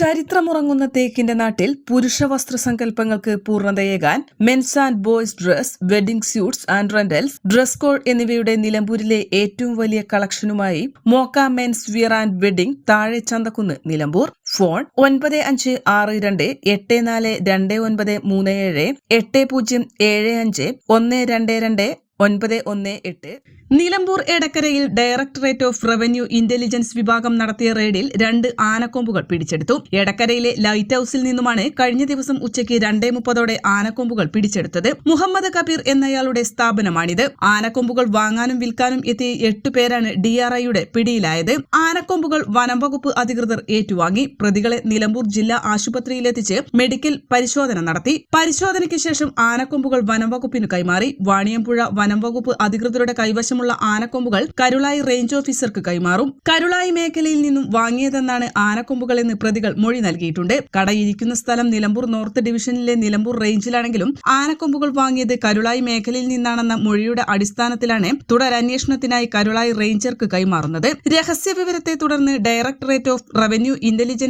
ചരിത്രമുറങ്ങുന്ന തേക്കിന്റെ നാട്ടിൽ പുരുഷ വസ്ത്ര സങ്കല്പങ്ങൾക്ക് പൂർണതയേകാൻ men's and boys dress wedding suits and rentals dress code എന്നിവയുടെ നിലമ്പൂരിലെ ഏറ്റവും വലിയ കളക്ഷനുമായി Moka men's wear and wedding താഴെ ചന്തക്കുന്ന് നിലമ്പൂർ. ഫോൺ ഒൻപത് അഞ്ച് ആറ് രണ്ട് എട്ട് നാല് രണ്ട് ഒൻപത് മൂന്ന് ഏഴ് എട്ട് പൂജ്യം ഏഴ് അഞ്ച് ഒന്ന് രണ്ട് രണ്ട് ഒൻപത് ഒന്ന് എട്ട്. നിലമ്പൂർ എടക്കരയിൽ ഡയറക്ടറേറ്റ് ഓഫ് റവന്യൂ ഇന്റലിജൻസ് വിഭാഗം നടത്തിയ റെയ്ഡിൽ രണ്ട് ആനക്കൊമ്പുകൾ പിടിച്ചെടുത്തു. എടക്കരയിലെ ലൈറ്റ് ഹൌസിൽ നിന്നുമാണ് കഴിഞ്ഞ ദിവസം ഉച്ചയ്ക്ക് രണ്ടേ മുപ്പതോടെ ആനക്കൊമ്പുകൾ പിടിച്ചെടുത്തത് മുഹമ്മദ് കബീർ എന്നയാളുടെ സ്ഥാപനമാണിത്. ആനക്കൊമ്പുകൾ വാങ്ങാനും വിൽക്കാനും എത്തിയ എട്ടു പേരാണ് ഡിആർഐയുടെ പിടിയിലായത്. ആനക്കൊമ്പുകൾ വനം വകുപ്പ് അധികൃതർ ഏറ്റുവാങ്ങി. പ്രതികളെ നിലമ്പൂർ ജില്ലാ ആശുപത്രിയിലെത്തിച്ച് മെഡിക്കൽ പരിശോധന നടത്തി. പരിശോധനയ്ക്ക് ശേഷം ആനക്കൊമ്പുകൾ വനംവകുപ്പിന് കൈമാറി. വാണിയമ്പുഴ വനംവകുപ്പ് അധികൃതരുടെ കൈവശമുള്ള ആനക്കൊമ്പുകൾ കരുളായി റേഞ്ച് ഓഫീസർക്ക് കൈമാറും. കരുളായി മേഖലയിൽ നിന്നും വാങ്ങിയതെന്നാണ് ആനക്കൊമ്പുകൾ എന്ന് പ്രതികൾ മൊഴി നൽകിയിട്ടുണ്ട്. കടയിരിക്കുന്ന സ്ഥലം നിലമ്പൂർ നോർത്ത് ഡിവിഷനിലെ നിലമ്പൂർ റേഞ്ചിലാണെങ്കിലും ആനക്കൊമ്പുകൾ വാങ്ങിയത് കരുളായി മേഖലയിൽ നിന്നാണെന്ന മൊഴിയുടെ അടിസ്ഥാനത്തിലാണ് തുടരന്വേഷണത്തിനായി കരുളായി റേഞ്ചർക്ക് കൈമാറുന്നത്. രഹസ്യ വിവരത്തെ തുടർന്ന് ഡയറക്ടറേറ്റ് ഓഫ് റവന്യൂ ഇന്റലിജൻസ്